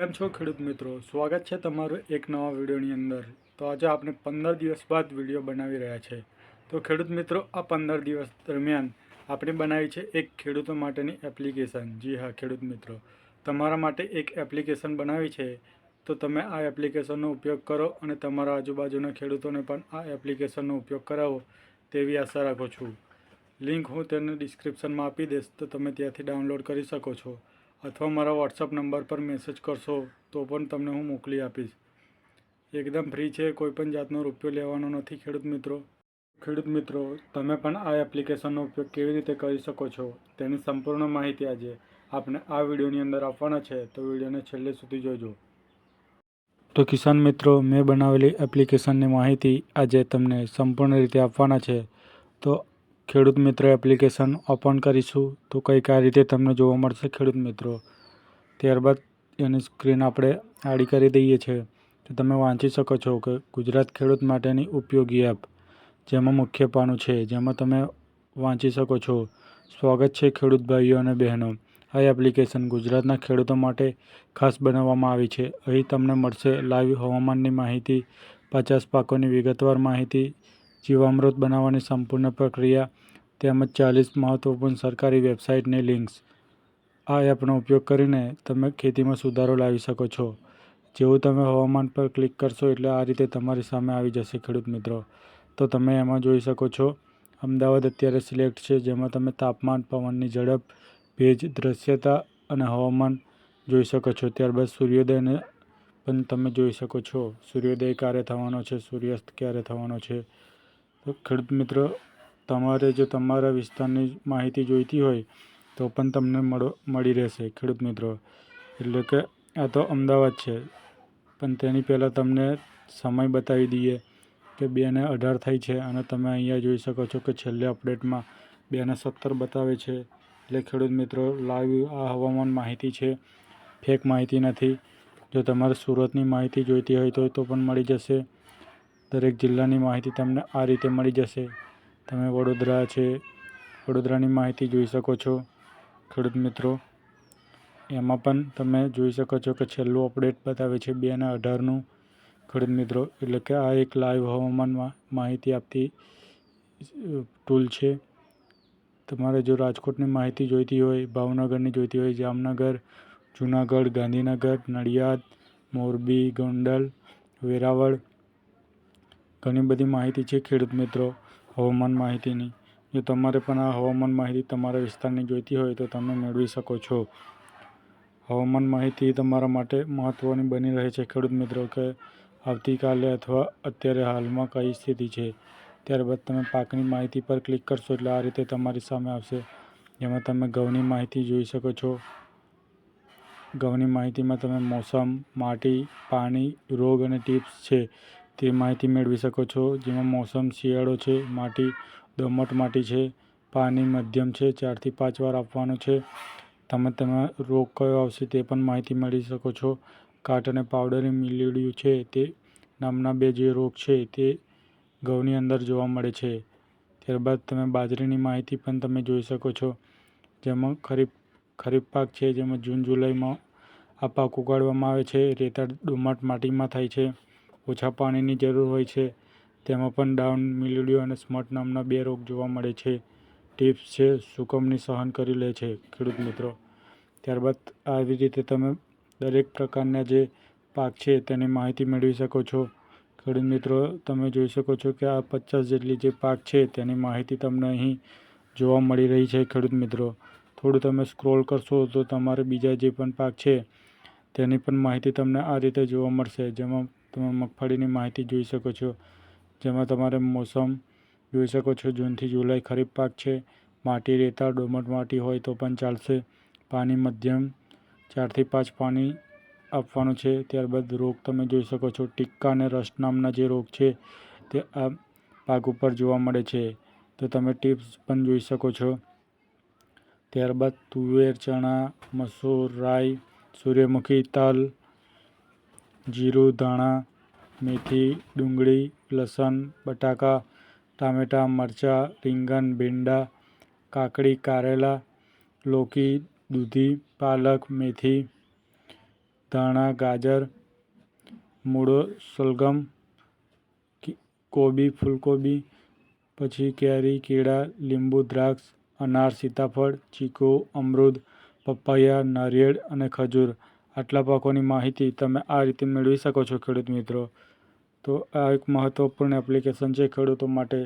કેમ છો ખેડૂત મિત્રો? સ્વાગત છે તમારું એક નવા વિડીયોની અંદર. તો આજે આપણે પંદર દિવસ બાદ વીડિયો બનાવી રહ્યા છે. તો ખેડૂત મિત્રો, આ પંદર દિવસ દરમિયાન આપણે બનાવી છે એક ખેડૂતો માટેની એપ્લિકેશન. જી હા, ખેડૂત મિત્રો. તમારા માટે એક એપ્લિકેશન બનાવી છે. તો તમે આ એપ્લિકેશનનો ઉપયોગ કરો અને તમારા આજુબાજુના ખેડૂતોને પણ આ એપ્લિકેશનનો ઉપયોગ કરાવો તેવી આશા રાખું છું. લિંક હું તેને ડિસ્ક્રિપ્શનમાં આપી દઈશ. તો તમે ત્યાંથી ડાઉનલોડ કરી શકો છો. અથવા મારા વોટ્સઅપ નંબર પર મેસેજ કરશો, તો પણ તમને હું મોકલી આપીશ. એકદમ ફ્રી છે, કોઈ પણ જાતનો રૂપિયો લેવાનો નથી, ખેડૂત મિત્રો. ખેડૂત મિત્રો, તમે પણ આ એપ્લિકેશનનો ઉપયોગ કેવી રીતે કરી શકો છો? તેની સંપૂર્ણ માહિતી આજે આપણે આ વિડીયોની અંદર આપવાના છે, તો વિડીયોને છેલ્લે સુધી જોજો. તો કિસાન મિત્રો, મેં બનાવેલી એપ્લિકેશનની માહિતી આજે તમને સંપૂર્ણ રીતે આપવાના છે. તો ખેડૂત મિત્ર એપ્લિકેશન ઓપન કરીશું. તો કંઈક આ રીતે તમને જોવા મળશે ખેડૂત મિત્રો. ત્યારબાદ એની સ્ક્રીન આપણે આડી કરી દઈએ છીએ તો તમે વાંચી શકો છો કે ગુજરાત ખેડૂત માટેની ઉપયોગી એપ જેમાં મુખ્ય પાનું છે. જેમાં તમે વાંચી શકો છો. સ્વાગત છે ખેડૂત ભાઈઓ અને બહેનો. આ એપ્લિકેશન ગુજરાતના ખેડૂતો માટે ખાસ બનાવવામાં આવી છે. અહીં તમને મળશે લાઈવ હવામાનની માહિતી, પચાસ પાકોની વિગતવાર માહિતી જીવામૃત બનાવવાની સંપૂર્ણ પ્રક્રિયા તેમજ ચાલીસ મહત્વપૂર્ણ સરકારી વેબસાઇટની લિંક્સ. આ એપનો ઉપયોગ કરીને તમે ખેતીમાં સુધારો લાવી શકો છો. જેવું તમે હવામાન પર ક્લિક કરશો એટલે આ રીતે તમારી સામે આવી જશે, ખેડૂત મિત્રો. તો તમે એમાં જોઈ શકો છો, અમદાવાદ અત્યારે સિલેક્ટ છે, જેમાં તમે તાપમાન, પવનની ઝડપ, ભેજ, દ્રશ્યતા અને હવામાન જોઈ શકો છો. ત્યારબાદ સૂર્યોદયને પણ તમે જોઈ શકો છો. સૂર્યોદય ક્યારે થવાનો છે? સૂર્યાસ્ત ક્યારે થવાનો છે? તો ખેડૂત મિત્ર, તમારે જો તમારા વિસ્તારની માહિતી જોઈતી હોય, તો પણ તમને મળો, મળી રહેશે ખેડૂત મિત્રો. એટલે કે આ તો અમદાવાદ છે. પણ તેની પહેલાં તમને સમય બતાવી દઈએ કે બેને અઢાર થાય છે અને તમે અહીંયા જોઈ શકો છો કે છેલ્લે અપડેટમાં બેને સત્તર બતાવે છે. એટલે ખેડૂત મિત્રો, લાઈવ આ હવામાન માહિતી છે. ફેક માહિતી નથી. જો તમારે સુરતની માહિતી જોઈતી હોય તો તો પણ મળી જશે. દરેક જિલ્લાની માહિતી તમને આ રીતે મળી જશે. તમે વડોદરા છે, વડોદરાની માહિતી જોઈ શકો છો. ખેડૂત મિત્રો, એમાં પણ તમે જોઈ શકો છો કે છેલ્લું અપડેટ બતાવે છે બે અને અઢારનું. ખેડૂત મિત્રો, એટલે કે આ એક લાઈવ હવામાનમાં માહિતી આપતી ટૂલ છે. તમારે જો રાજકોટની માહિતી જોઈતી હોય, ભાવનગરની જોઈતી હોય, જામનગર, જુનાગઢ, ગાંધીનગર, નડિયાદ, મોરબી, ગોંડલ, વેરાવળ ઘણી બધી માહિતી છે ખેડૂત મિત્રો, હવામાન માહિતીની. જો તમારે પણ આ હવામાન માહિતી તમારા વિસ્તારની જોઈતી હોય તો તમે મેળવી શકો છો. હવામાન માહિતી તમારા માટે મહત્ત્વની બની રહે છે ખેડૂત મિત્રો કે આવતીકાલે અથવા અત્યારે હાલમાં કઈ સ્થિતિ છે. ત્યારબાદ તમે પાકની માહિતી પર ક્લિક કરશો એટલે આ રીતે તમારી સામે આવશે. જેમાં તમે ઘઉંની માહિતી જોઈ શકો છો. ઘઉંની માહિતીમાં તમે મોસમ, માટી, પાણી, રોગ અને ટિપ્સ છે. તે માહિતી મેળવી શકો છો. જેમાં મોસમ, શિયાળો છે, માટી, દમટ માટી છે પાણી મધ્યમ છે, ચારથી પાંચ વાર આપવાનું છે. તમે તમે રોગ કયો આવશે તે પણ માહિતી મેળવી શકો છો. કાટ અને પાવડરની મિલીડ્યું છે તે નામના બે જે રોગ છે તે ઘઉંની અંદર જોવા મળે છે. ત્યારબાદ તમે બાજરીની માહિતી પણ તમે જોઈ શકો છો. જેમાં ખરીફ ખરીફ પાક છે, જેમાં જૂન, જુલાઈમાં આ પાક ઉગાડવામાં આવે છે. રેતાળ દુમટ માટીમાં થાય છે. ઓછા પાણીની જરૂર હોય છે. તેમાં પણ ડાઉન મિલીડ્યુ અને સ્મટ નામના બે રોગ જોવા મળે છે. ટિપ્સ છે સુકમની સહન કરી લે છે, ખેડૂત મિત્રો. ત્યારબાદ આવી રીતે તમે દરેક પ્રકારના જે પાક છે તેની માહિતી મેળવી શકો છો. ખેડૂત મિત્રો, તમે જોઈ શકો છો કે આ પચાસ જેટલી જે પાક છે તેની માહિતી તમને અહીં જોવા મળી રહી છે, ખેડૂત મિત્રો. થોડું તમે સ્ક્રોલ કરશો તો તમારે બીજા જે પણ પાક છે તેની પણ માહિતી તમને આ રીતે જોવા મળશે. જેમાં તમે મગફળીની માહિતી જોઈ શકો છો. જેમાં તમારે મોસમ જોઈ શકો છો. જૂનથી જુલાઈ ખરીફ પાક છે. માટી, રેતાળ દોમટ માટી હોય તો પણ ચાલશે. પાણી મધ્યમ ચારથી પાંચ પાણી આપવાનું છે. ત્યારબાદ રોગ તમે જોઈ શકો છો. ટિક્કા અને રસ્ટ નામના જે રોગ છે તે આ પાક ઉપર જોવા મળે છે. તો તમે ટિપ્સ પણ જોઈ શકો છો. ત્યારબાદ તુવેર, ચણા, મસૂર, રાઈ, સૂર્યમુખી, તલ જીરું, ધાણા, મેથી, ડુંગળી, લસણ, બટાકા, ટામેટાં, મરચાં, રીંગણ, ભીંડા, કાકડી, કારેલા, લોકી, દૂધી, પાલક, મેથી, ધાણા, ગાજર, મૂળો સલગમ કોબી, ફૂલકોબી, પછી કેરી, કેળા, લીંબુ, દ્રાક્ષ, અનાર, સીતાફળ, ચીકુ અમૃદ પપૈયા, નારિયેળ અને ખજૂર. આટલા પાકોની માહિતી તમે આ રીતે મેળવી શકો છો, ખેડૂત મિત્રો. તો આ એક મહત્ત્વપૂર્ણ એપ્લિકેશન છે ખેડૂતો માટે.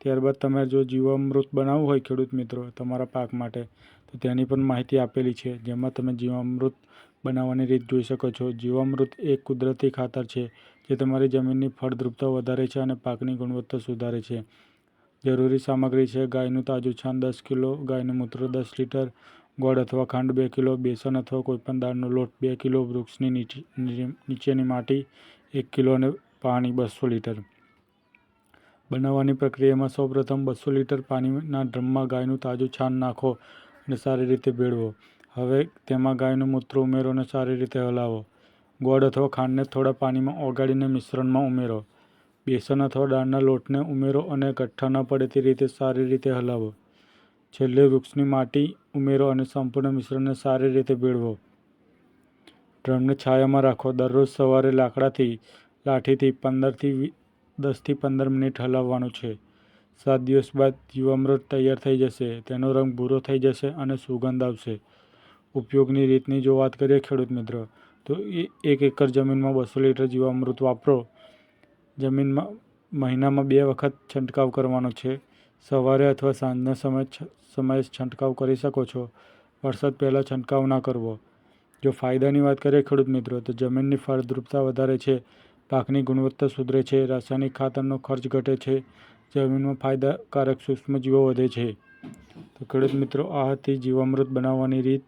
ત્યારબાદ તમે જો જીવામૃત બનાવવું હોય ખેડૂત મિત્રો તમારા પાક માટે, તો તેની પણ માહિતી આપેલી છે. જેમાં તમે જીવામૃત બનાવવાની રીત જોઈ શકો છો. જીવામૃત એક કુદરતી ખાતર છે જે તમારી જમીનની ફળદ્રુપતા વધારે છે અને પાકની ગુણવત્તા સુધારે છે. જરૂરી સામગ્રી છે ગાયનું તાજું છાણ દસ કિલો, ગાયનું મૂત્ર દસ લીટર ગોળ અથવા ખાંડ બે કિલો, બેસન અથવા કોઈપણ દાળનો લોટ બે કિલો, વૃક્ષની નીચે નીચેની માટી એક કિલો અને પાણી બસો લીટર. બનાવવાની પ્રક્રિયામાં સૌપ્રથમ બસો લીટર પાણીના ડ્રમમાં ગાયનું તાજું છાણ નાખો અને સારી રીતે ભેળવો. હવે તેમાં ગાયનું મૂત્ર ઉમેરો અને સારી રીતે હલાવો. ગોળ અથવા ખાંડને થોડા પાણીમાં ઓગાળીને મિશ્રણમાં ઉમેરો. બેસન અથવા દાળના લોટને ઉમેરો અને ગઠ્ઠા ન પડે તે રીતે સારી રીતે હલાવો. છેલ્લે વૃક્ષની માટી ઉમેરો અને સંપૂર્ણ મિશ્રણને સારી રીતે ભેળવો. ડ્રમને છાયામાં રાખો. દરરોજ સવારે લાકડાથી, લાઠીથી પંદરથી દસથી પંદર મિનિટ હલાવવાનું છે. સાત દિવસ બાદ જીવામૃત તૈયાર થઈ જશે. તેનો રંગ ભૂરો થઈ જશે અને સુગંધ આવશે. ઉપયોગની રીતની જો વાત કરીએ ખેડૂત મિત્રો, તો એક એકર જમીનમાં બસો લીટર જીવામૃત વાપરો. જમીનમાં મહિનામાં બે વખત છંટકાવ કરવાનો છે. સવારે અથવા સાંજના સમય સમયે છંટકાવ કરી શકો છો. વરસાદ પહેલાં છંટકાવ ના કરવો. જો ફાયદાની વાત કરીએ ખેડૂત મિત્રો, તો જમીનની ફળદ્રુપતા વધારે છે, પાકની ગુણવત્તા સુધરે છે, રાસાયણિક ખાતરનો ખર્ચ ઘટે છે, જમીનમાં ફાયદાકારક સૂક્ષ્મજીવો વધે છે. તો ખેડૂત મિત્રો આ હતી જીવામૃત બનાવવાની રીત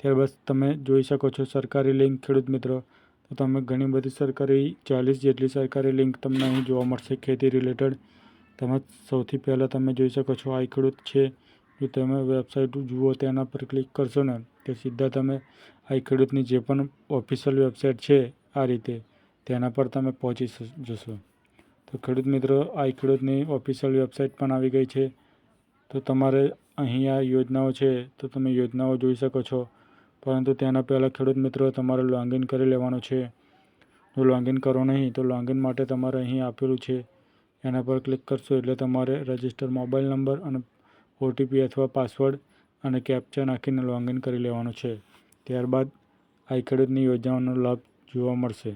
ત્યારબાદ તમે જોઈ શકો છો સરકારી લિંક ખેડૂત મિત્રો. તો તમે ઘણી બધી સરકારી ચાલીસ જેટલી સરકારી લિંક તમને અહીં જોવા મળશે ખેતી રિલેટેડ. તમે સૌથી પહેલાં તમે જોઈ શકો છો આઈ ખેડૂત છે. જો તમે વેબસાઇટ જુઓ તેના પર ક્લિક કરશો ને, તો સીધા તમે આઈ ખેડૂતની જે પણ ઓફિશિયલ વેબસાઇટ છે આ રીતે તેના પર તમે પહોંચી જશો. તો ખેડૂત મિત્રો આઈ ખેડૂતની ઓફિશિયલ વેબસાઇટ પણ આવી ગઈ છે. તો તમારે અહીં આ યોજનાઓ છે, તો તમે યોજનાઓ જોઈ શકો છો. પરંતુ તેના પહેલાં ખેડૂત મિત્રો, તમારે લોગિન કરી લેવાનું છે. જો લોગિન કરો નહીં, તો લોગિન માટે તમારે અહીં આપેલું છે એના પર ક્લિક કરશો એટલે તમારે રજિસ્ટર મોબાઈલ નંબર અને ઓટીપી અથવા પાસવર્ડ અને કેપ્ચા નાખીને લોગિન કરી લેવાનું છે. ત્યારબાદ આઈ ખેડૂતની યોજનાઓનો લાભ જોવા મળશે.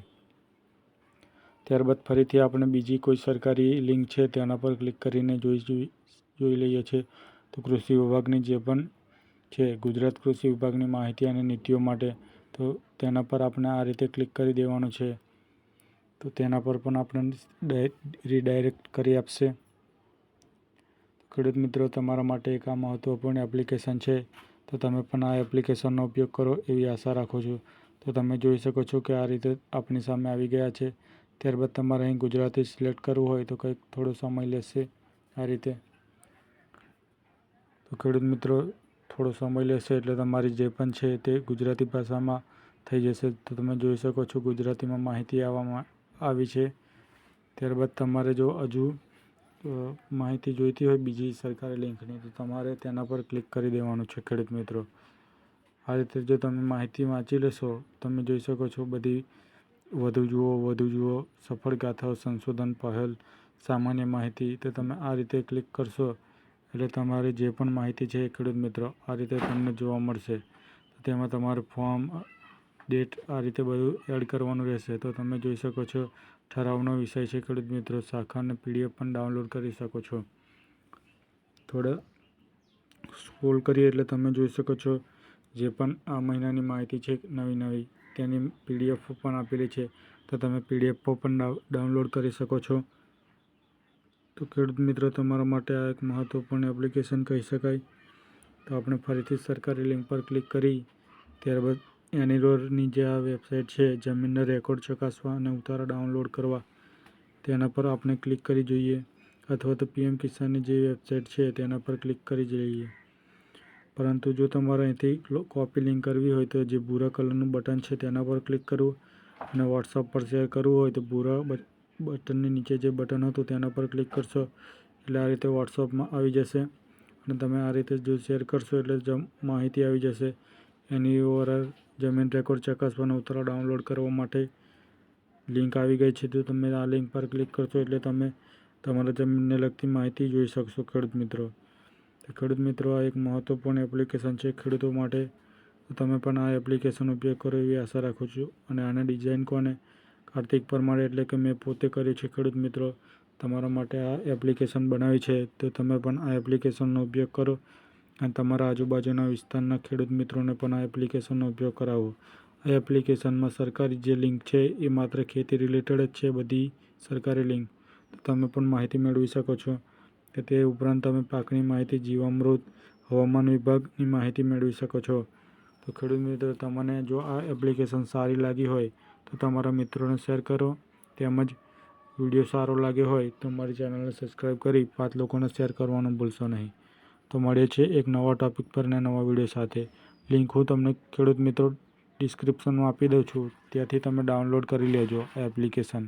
ત્યારબાદ ફરીથી આપણે બીજી કોઈ સરકારી લિંક છે તેના પર ક્લિક કરીને જોઈ જોઈ લઈએ છીએ. તો કૃષિ વિભાગની જે પણ છે, ગુજરાત કૃષિ વિભાગની માહિતી અને નીતિઓ માટે તો તેના પર આપણે આ રીતે ક્લિક કરી દેવાનું છે. તો તેના પર પણ આપણે રીડાયરેક્ટ કરી આપશે. ખેડૂત મિત્રો, તમારા માટે એક આ મહત્ત્વપૂર્ણ એપ્લિકેશન છે. તો તમે પણ આ એપ્લિકેશનનો ઉપયોગ કરો એવી આશા રાખું છું. તો તમે જોઈ શકો છો કે આ રીતે આપણી સામે આવી ગયા છે. ત્યારબાદ તમારે અહીં ગુજરાતી સિલેક્ટ કરવું હોય તો કંઈક થોડો સમય લેશે આ રીતે. તો ખેડૂત મિત્રો, થોડો સમય લેશે એટલે તમારી જે પણ છે તે ગુજરાતી ભાષામાં થઈ જશે. તો તમે જોઈ શકો છો ગુજરાતીમાં માહિતી આવવામાં આવી છે. ત્યારબાદ તમારે જો હજુ માહિતી જોઈતી હોય બીજી સરકારી લિંકની, તો તમારે તેના પર ક્લિક કરી દેવાનું છે, ખેડૂત મિત્રો. આ રીતે જો તમે માહિતી વાંચી લેશો, તમે જોઈ શકો છો બધી વધુ જુઓ વધુ જુઓ, સફળ ગાથાઓ, સંશોધન, પહેલ, સામાન્ય માહિતી, તો તમે આ રીતે ક્લિક કરશો, એટલે તમારી જે પણ માહિતી છે, ખેડૂત મિત્રો, આ રીતે તમને જોવા મળશે. તેમાં તમારું ફોર્મ ડેટ આ રીતે બધું એડ કરવાનું રહેશે. તો તમે જોઈ શકો છો, ઠરાવનો વિષય છે, ખેડૂત મિત્રો, શાખા અને પીડીએફ પણ ડાઉનલોડ કરી શકો છો. થોડા સ્ક્રોલ કરીએ એટલે તમે જોઈ શકો છો, જે પણ આ મહિનાની માહિતી છે, નવી નવી તેની પીડીએફ પણ આપેલી છે. તો તમે પીડીએફ પણ ડાઉનલોડ કરી શકો છો. તો ખેડૂત મિત્રો, તમારા માટે આ એક મહત્ત્વપૂર્ણ એપ્લિકેશન કહી શકાય. તો આપણે ફરીથી સરકારી લિંક પર ક્લિક કરી, ત્યારબાદ એનીરોરની જે આ વેબસાઇટ છે, જમીનના રેકોર્ડ ચકાસવા અને ઉતારા ડાઉનલોડ કરવા. તેના પર આપણે ક્લિક કરી જોઈએ, અથવા તો પીએમ કિસાનની જે વેબસાઇટ છે, તેના પર ક્લિક કરી જઈએ પરંતુ જો તમારે અહીંથી કોપી લિંક કરવી હોય તો જે ભૂરા કલરનું બટન છે, તેના પર ક્લિક કરવું અને વોટ્સઅપ પર શેર કરવું હોય તો ભૂરા બટનની નીચે જે બટન હતું, તેના પર ક્લિક કરશો. એટલે આ રીતે વોટ્સઅપમાં આવી જશે અને તમે આ રીતે જો શેર કરશો એટલે માહિતી આવી જશે. એની ઓવરઓલ જમીન રેકોર્ડ ચકાસવાના ઉత్తરો ડાઉનલોડ કરવા માટે લિંક આવી ગઈ છે. તો તમે આ લિંક પર ક્લિક કરશો એટલે તમે તમારા જમીનને લગતી માહિતી જોઈ શકશો, ખેડૂત મિત્રો. ખેડૂત મિત્રો, આ એક મહત્વપૂર્ણ એપ્લિકેશન છે ખેડૂતો માટે. તો તમે પણ આ એપ્લિકેશનનો ઉપયોગ કરો એવી આશા રાખું છું. અને આને ડિઝાઇન કોને કાર્તિક પરમાર એટલે કે મેં પોતે કર્યું છે ખેડૂત મિત્રો, તમારા માટે આ એપ્લિકેશન બનાવી છે. તો તમે પણ આ એપ્લિકેશનનો ઉપયોગ કરો. અને તમારા આજુબાજુના વિસ્તારના ખેડૂત મિત્રોને પણ આ એપ્લિકેશનનો ઉપયોગ કરાવો. આ એપ્લિકેશનમાં સરકારી જે લિંક છે એ માત્ર ખેતી રિલેટેડ જ છે, બધી સરકારી લિંક. તો તમે પણ માહિતી મેળવી શકો છો કે તે ઉપરાંત તમે પાકની માહિતી, જીવામૃત, હવામાન વિભાગની માહિતી મેળવી શકો છો. તો ખેડૂત મિત્રો, તમને જો આ એપ્લિકેશન સારી લાગી હોય તો તમારા મિત્રોને શેર કરો. તેમજ વીડિયો સારો લાગ્યો હોય તો મારી ચેનલને સબસ્ક્રાઈબ કરી પાંચ લોકોને શેર કરવાનું ભૂલશો નહીં. તો મળીએ છીએ એક નવા ટોપિક પર અને નવા વીડિયો સાથે. લિંક હું તમને ખેડૂત મિત્રો ડિસ્ક્રિપ્શનમાં આપી દઉં છું. ત્યાંથી તમે ડાઉનલોડ કરી લેજો એપ્લિકેશન